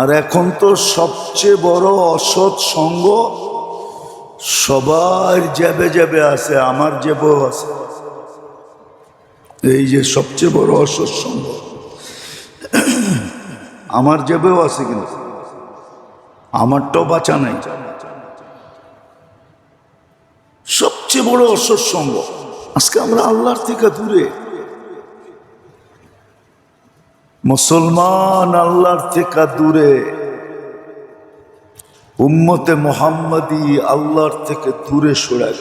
আর এখন তো সবচেয়ে বড় অসৎ সঙ্গ সবার যাবে যাবে আছে, আমার জেবেও আছে। এই যে সবচেয়ে বড় অসৎ সঙ্গ, আমার জেবেও আছে কিন্তু। আমারটাও বাঁচা নাই। সবচেয়ে বড় অসৎ সঙ্গ, আজকে আমরা আল্লাহর থেকে দূরে। মুসলমান আল্লাহর থেকে দূরে। উম্মতে মোহাম্মদি আল্লাহর থেকে দূরে সরে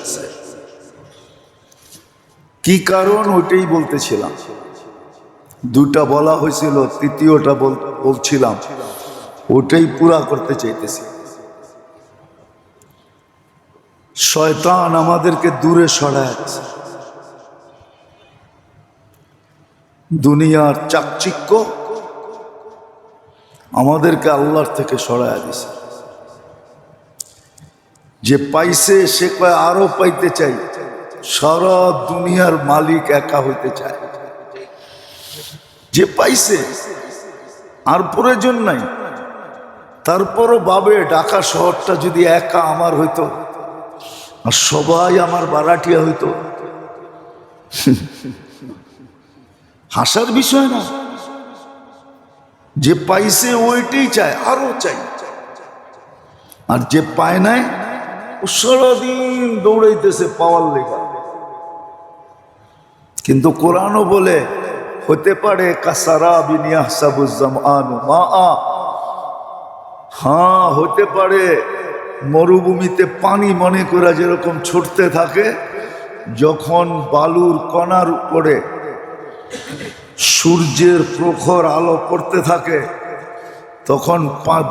কি কারণ ওইটাই বলতেছিলাম। দুটা বলা হয়েছিল, তৃতীয়টা বল- বলছিলাম। ওটাই পুরা করতে চাইতেছি। শয়তান আমাদেরকে দূরে সরাচ্ছে দুনিয়ার চাকচিক্য আমাদেরকে আল্লাহর থেকে সরায় দিছে। যে পাইছে, সে কয়, আরও পাইতে চাই। সারা দুনিয়ার মালিক একা হইতে চায়। যে পাইছে, আর প্রয়োজন নাই। তারপরও বাবে ঢাকা শহরটা যদি একা আমার হইতো, আর সবাই আমার বারাটিয়া হইতো। হাসার বিষয় না। যে পাইছে ওইটাই চায় আরও চাই আর যে পায় নাই, ও সারাদিন দৌড়াইতেছে পাওয়ার লেগা। কিন্তু কোরআনও বলে, হতে পারে কাসারা আনু মা আ হ্যাঁ হতে পারে মরুভূমিতে পানি মনে করা যেরকম ছুটতে থাকে, যখন বালুর কণার উপরে সূর্যের প্রখর আলো পড়তে থাকে, তখন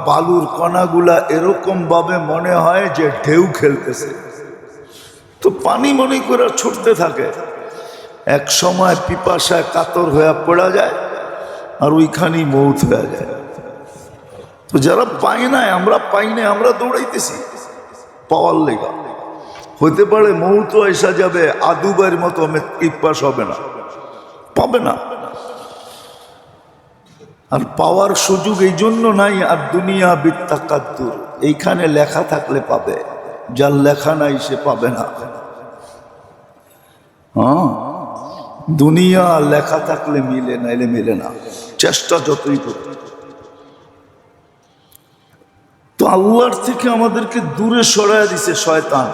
বালুর কণাগুলা এরকম ভাবে মনে হয় যে ঢেউ খেলতেছে। তো পানি মনে করে ছুটতে থাকে। এক সময় পিপাসায় কাতর হয়ে পড়া যায় আর ওইখানেই মৌত হয়ে যায়। তো যারা পায় নাই, আমরা পাই নাই, আমরা দৌড়াইতেছি। পাওয়ার লেগা। হইতে পারে মৌত এসা যাবে আদুবার মতো পিপাস হবে না। পাবে না। আর পাওয়ার সুযোগ এই জন্য নাই, আর দুনিয়া বিত্তাকাদ্দুর। এইখানে লেখা থাকলে পাবে, যার লেখা নাই সে পাবে না। হ্যাঁ? দুনিয়া লেখা থাকলে মিলে, নাইলে মিলে না। চেষ্টা যতই করি তো আল্লাহর থেকে আমাদেরকে দূরে সরায় দিছে শয়তান।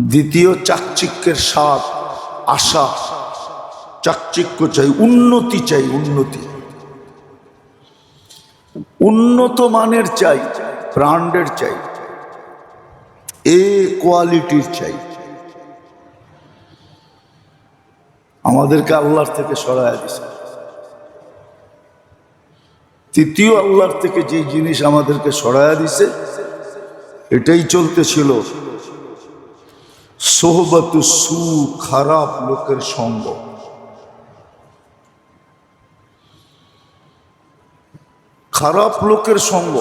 দ্বিতীয় চাকচিক্যের স্বাদ, আশা। চাকচিক্য চাই, উন্নতি চাই, উন্নতি। উন্নত মানের চাই, ব্র্যান্ডের চাই। এ কোয়ালিটির চাই। আমাদেরকে আল্লাহর থেকে সরায় দিছে। তৃতীয় আল্লাহর থেকে যে জিনিস আমাদেরকে সরায়া দিছে, এটাই চলতেছিল সোহবতু সু খারাপ লোকের সঙ্গ। খারাপ লোকের সঙ্গ।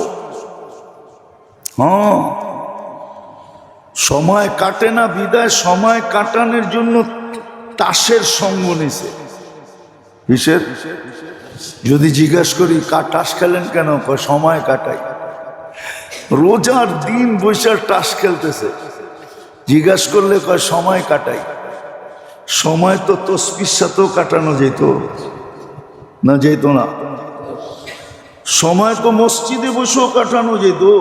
হ্যাঁ। সময় কাটে না বিদায়, সময় কাটানোর জন্য তাসের সঙ্গ নিছে। কিসের? যদি জিজ্ঞেস করি টাস খেলেন কেন? সময় কাটাই। রোজার দিন বৈশাখ টাস খেলতেছে। জিজ্ঞাস করলে কয়, সময় কাটাই। সময় তো তসবির সাথেও কাটানো যেত। না যেত না। সময় তো মসজিদে বসেও কাটানো যেত।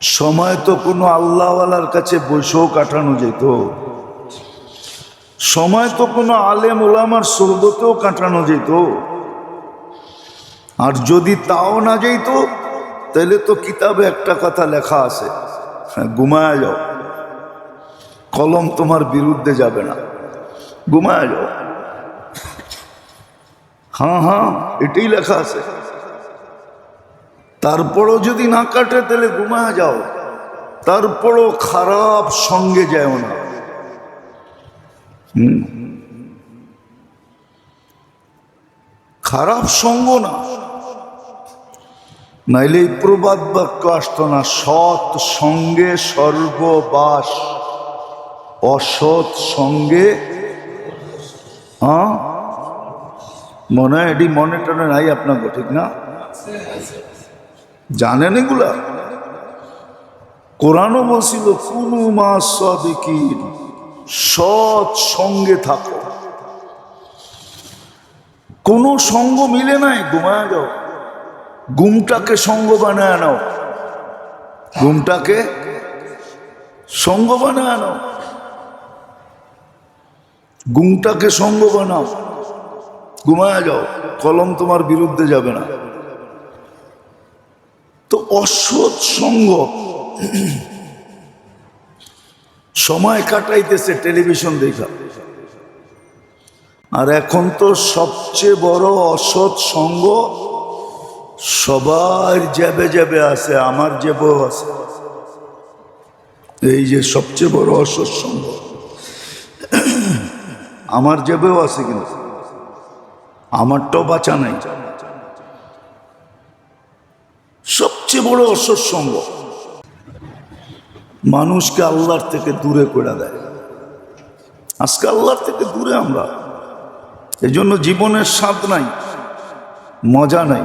সময় তো কোনো আল্লাহওয়ালার কাছে বসেও কাটানো যেত। সময় তো কোনো আলেম ওলামার সোহবতেও কাটানো যেত। আর যদি তাও না যেত তাহলে তো কিতাবে একটা কথা লেখা আছে। হ্যাঁ, ঘুমায়া যাও। কলম তোমার বিরুদ্ধে যাবে না। ঘুমায়া যাও। হ্যাঁ হ্যাঁ এটাই লেখা আছে। তারপরও যদি না কাটে, তাহলে ঘুমায়া যাও। তারপরও খারাপ সঙ্গে যায় না। খারাপ সঙ্গ না। নাইলে এই প্রবাদ বাক্য আসতো না, সৎ সঙ্গে সর্ববাস, অসৎ সঙ্গে হ্যাঁ? মনে হয় এটি মনে টনে নাই আপনাকে, ঠিক না? জানেন এগুলা? কোরআনও বলছিল কুনু মা সদিকিন, সৎ সঙ্গে থাকো। কোনো সঙ্গ মিলে নাই, ঘুমায় যাও। গুমটাকে সঙ্গ বানায় নাও। ঘুমটাকে সঙ্গ বানায় নাও। গুমটাকে সঙ্গ বানাও। ঘুমায় যাও, কলম তোমার বিরুদ্ধে যাবে না। তো অসৎ সঙ্গ সময় কাটাইতেছে টেলিভিশন দেখা। আর এখন তো সবচেয়ে বড় অসৎ সঙ্গ সবার যাবে যাবে আছে, আমার জেবেও আছে। এই যে সবচেয়ে বড় অসৎ সঙ্গ, আমার জেবেও আছে কিন্তু। আমারটাও বাঁচা নাই। সবচেয়ে বড় অসৎ সঙ্গ। মানুষকে আল্লাহর থেকে দূরে করে দেয়। আজকে আল্লাহর থেকে দূরে আমরা। এই জন্য জীবনের স্বাদ নাই, মজা নাই।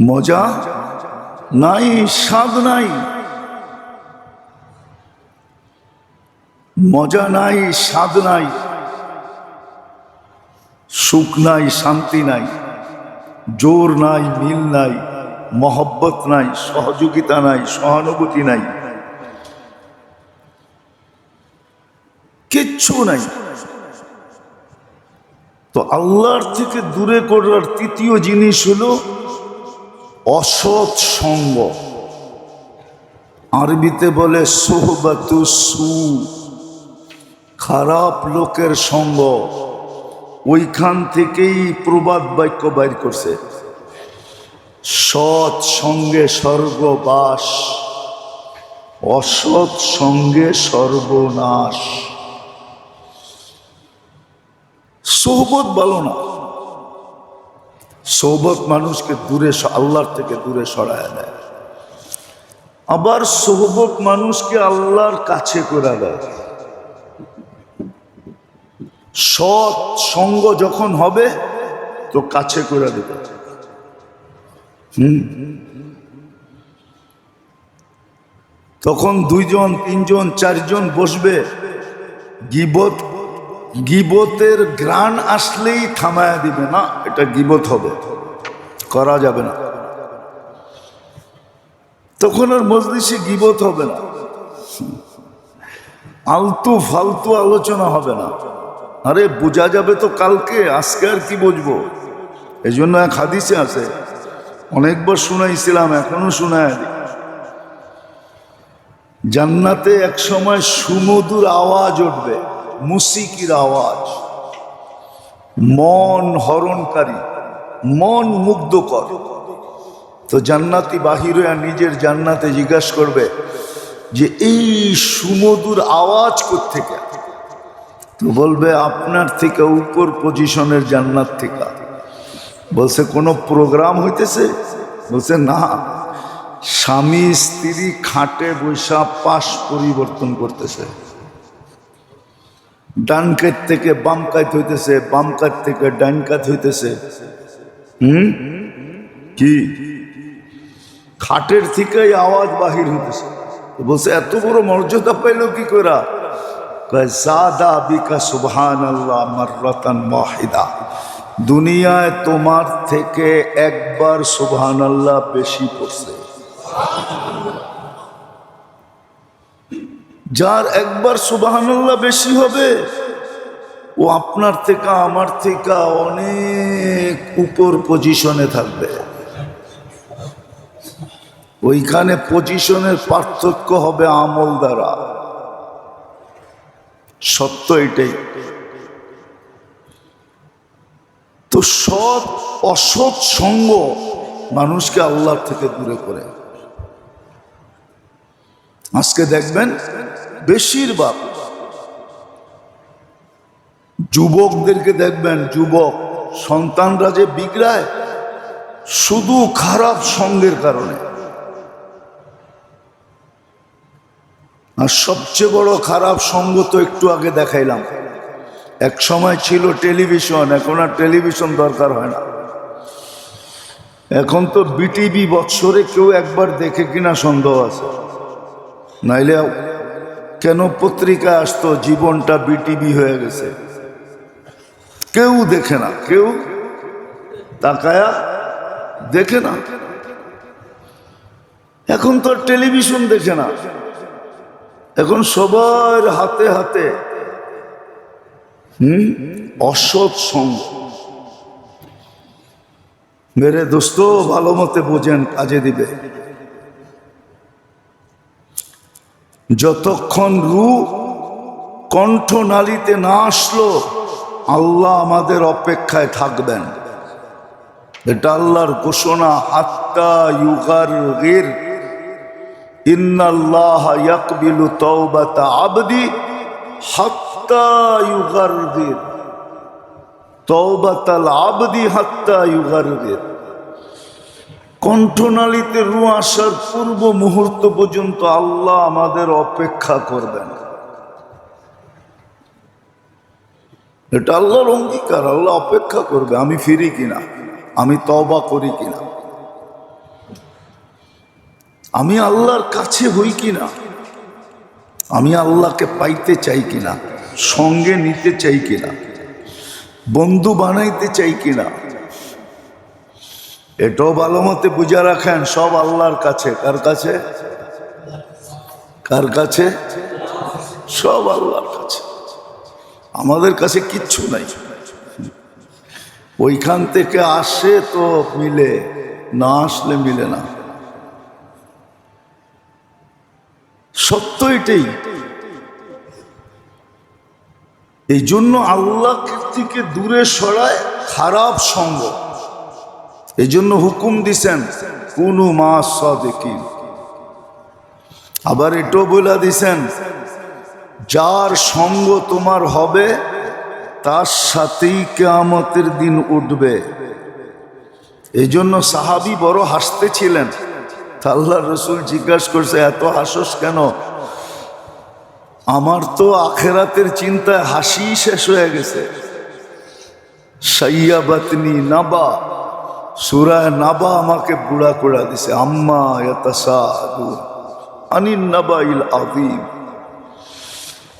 মজা নাই, স্বাদ নাই। মজা নাই, স্বাদ নাই। সুখ নাই, শান্তি নাই, জোর নাই, মিল নাই, মহব্বত নাই, সহযোগিতা নাই, সহানুভূতি নাই, কিচ্ছু নাই। তো আল্লাহর থেকে দূরে করার তৃতীয় জিনিস হলো অসৎ সঙ্গ। আরবিতে বলে সোহবাতু সু, খারাপ লোকের সঙ্গ। ওইখান থেকেই প্রবাদ বাক্য বাইর করছে। সৎ সঙ্গে স্বর্গবাস, অসৎ সঙ্গে সর্বনাশ। সোহবত ভালো না। সোহবত মানুষকে দূরে আল্লাহর থেকে দূরে সরায় দেয়। আবার সোহবত মানুষকে আল্লাহর কাছে করে দেয়। সৎ সঙ্গ যখন হবে, তো কাছে করে দেবে। হুম? তখন দুইজন, তিনজন, চারজন বসবে। গিবত, গিবতের গ্রান আসলেই থামায়া দিবে না, এটা গিবত হবে। করা যাবে না। তখন আর মজলিসে গিবত হবে না। আলতু ফালতু আলোচনা হবে না। আরে, বোঝা যাবে তো কালকে, আজকে আর কি বুঝব? এই জন্য এক হাদিসে আছে। অনেকবার শুনাইছিলাম, এখনও শোনায় জান্নাতে এক সময় সুমধুর আওয়াজ উঠবে, মুসিকির আওয়াজ। মন হরণকারী, মন মুগ্ধকর। তো জান্নাতি বাহির হয়ে নিজের জান্নাতে জিজ্ঞাসা করবে যে, এই সুমধুর আওয়াজ থেকে তো বলবে, আপনার থেকে উপর পজিশনের জান্নাত থেকে। বলছে, কোনো প্রোগ্রাম হইতেছে? বলছে, না। স্বামী, স্ত্রী খাটে বৈশা পাশ পরিবর্তন করতেছে। ডান কাত থেকে বাম কাত হইতেছে, বাম কাত থেকে ডান কাত হইতেছে। হুম? কি? খাটের থেকেই আওয়াজ বাহির হইতেছে। বলছে, এত বড় মর্যাদা পাইল কি করা সুবহান আল্লাহ মাররাতান ওয়াহিদা। দুনিয়ায় তোমার থেকে একবার সুবহান বেশি পড়ছে। যার একবার সুবহান বেশি হবে, ও আপনার থেকে, আমার থেকে অনেক উপর পজিশনে থাকবে। ওইখানে পজিশনের পার্থক্য হবে আমল দ্বারা। সত্য এটাই। তো সৎ, অসৎ সঙ্গ মানুষকে আল্লাহ থেকে দূরে করে। আজকে দেখবেন বেশিরভাগ যুবকদেরকে দেখবেন, যুবক সন্তানরা যে বিগড়ায়, শুধু খারাপ সঙ্গের কারণে। আর সবচেয়ে বড় খারাপ সঙ্গ তো একটু আগে দেখাইলাম। এক সময় ছিল টেলিভিশন, এখন আর টেলিভিশন দরকার হয় না। এখন তো বিটিভি বৎসরে কেউ একবার দেখে কিনা সন্দেহ আছে। নাইলে কেন পত্রিকা আসতো, জীবনটা বিটিভি হয়ে গেছে। কেউ দেখে না, কেউ তাকায়া দেখে না। এখন তো টেলিভিশন দেখে না। এখন সবার হাতে হাতে, হুম? অসৎ সঙ্গ। মেরে দোস্ত, ভালো মতে বোঝেন, কাজে দিবে। যতক্ষণ রু কণ্ঠনালীতে না আসলো, আল্লাহ আমাদের অপেক্ষায় থাকবেন। এটা আল্লাহর ঘোষণা, হাত্তা ইউগার গির। ইয়াকবিলু আবদি আবদি হাত্তা কণ্ঠনালীতে রু আসার পূর্ব মুহূর্ত পর্যন্ত আল্লাহ আমাদের অপেক্ষা করবেন। এটা আল্লাহর অঙ্গীকার, আল্লাহ অপেক্ষা করবে, আমি ফিরি কিনা, আমি তবা করি কিনা। আমি আল্লাহর কাছে হই কিনা? আমি আল্লাহকে পাইতে চাই কিনা? সঙ্গে নিতে চাই কিনা? বন্ধু বানাইতে চাই কিনা? এটাও ভালো মতে বুঝা রাখেন, সব আল্লাহর কাছে। কার কাছে? কার কাছে? সব আল্লাহর কাছে। আমাদের কাছে কিচ্ছু নাই। ওইখান থেকে আসে তো মিলে, না আসলে মিলে না। সত্য এটাই এই জন্য আল্লাহ থেকে দূরে সরায় খারাপ সঙ্গ। এই জন্য হুকুম দিছেন, কোনো মা সদিকিন। আবার এটাও বলে দিছেন, যার সঙ্গ তোমার হবে, তার সাথেই কেয়ামতের দিন উঠবে। এই জন্য সাহাবি বড় হাসতেছিলেন। আল্লাহ রসুল জিজ্ঞাসা করছে, এত হাসস কেন? আমার তো আখেরাতের চিন্তায় হাসি শেষ হয়ে গেছে। সাইয়া বাতনি নাবা। সুরায় নাবা আমাকে বুড়া করে দিছে। আম্মা আনিন নাবাইল আযীম।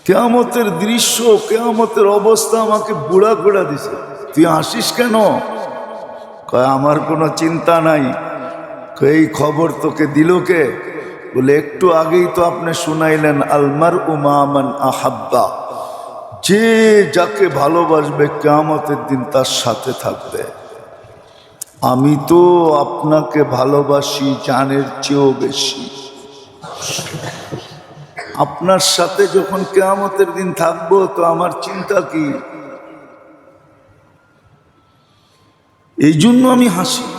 কেয়ামতের দৃশ্য, কেয়ামতের অবস্থা আমাকে বুড়া করে দিছে। তুই হাসিস কেন? কয়, আমার কোনো চিন্তা নাই। এই খবর তোকে দিল কে? বলে, একটু আগেই তো আপনি শুনাইলেন আলমার উমামান আহাব্বা। যে যাকে ভালোবাসবে কেয়ামতের দিন তার সাথে থাকবে। আমি তো আপনাকে ভালোবাসি, জানের চেয়েও বেশি। আপনার সাথে যখন কেয়ামতের দিন থাকব, তো আমার চিন্তা কি? এই জন্য আমি হাসি।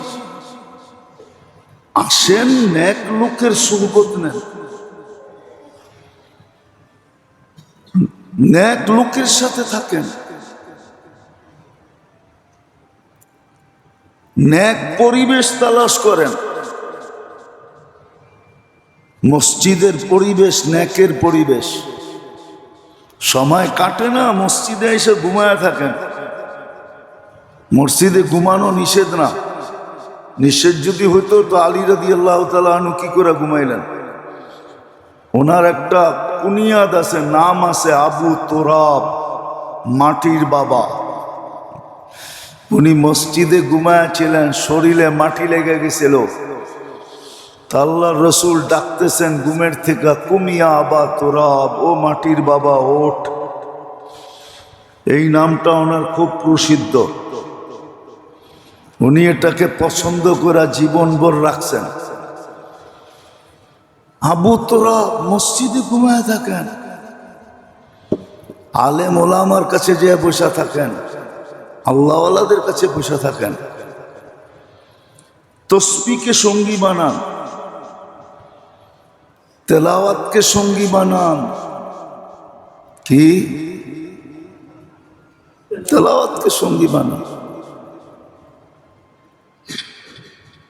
আসেন ন্যাক লোকের সুগত নেন। ন্যাক লোকের সাথে থাকেন। ন্যাক পরিবেশ তালাশ করেন। মসজিদের পরিবেশ ন্যাকের পরিবেশ। সময় কাটে না, মসজিদে এসে ঘুমায় থাকেন। মসজিদে ঘুমানো নিষেধ না। নিষেধ যদি হইতো, তো আলী রাদি আল্লাহ তালু কি করে ঘুমাইলেন? ওনার একটা কুনিয়াদ আছে, নাম আছে আবু তোরাব, মাটির বাবা। উনি মসজিদে ঘুমায়াছিলেন শরীরে মাটি লেগে গেছিল। তা আল্লাহর রসুল ডাকতেছেন, ঘুমের থেকে কুমিয়া আবা তোরাব, ও মাটির বাবা, ওঠ। এই নামটা ওনার খুব প্রসিদ্ধ। উনি এটাকে পছন্দ করে জীবনভর রাখছেন। আবু তোরা মসজিদে ঘুমায় থাকেন। আলেম ওলামার কাছে যে বসে থাকেন। আল্লাহওয়ালাদের কাছে বসে থাকেন। তসবিকে সঙ্গী বানান। তেলাওয়াতকে সঙ্গী বানান। কি? তেলাওয়াতকে সঙ্গী বানান।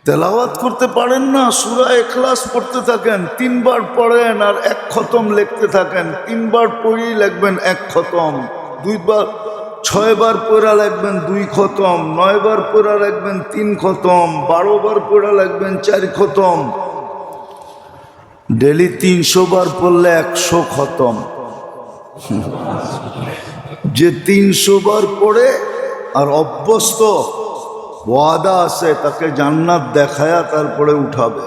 তেলাওয়াত করতে পারেন না, সুরা এখলাস পড়তে থাকেন, তিনবার পড়েন আর এক খতম লিখতে থাকেন, তিনবার পড়েই লিখবেন এক খতম, দুইবার, ছয়বার পড়া লাগবেন দুই খতম, নয়বার পড়া লাগবেন তিন খতম বারো বার পড়া লাগবেন চার খতম। ডেলি তিনশো বার পড়লে একশো খতম। যে তিনশো বার পড়ে আর অভ্যস্ত ওয়াদা আছে তাকে জান্নাত দেখায়া তারপরে উঠাবে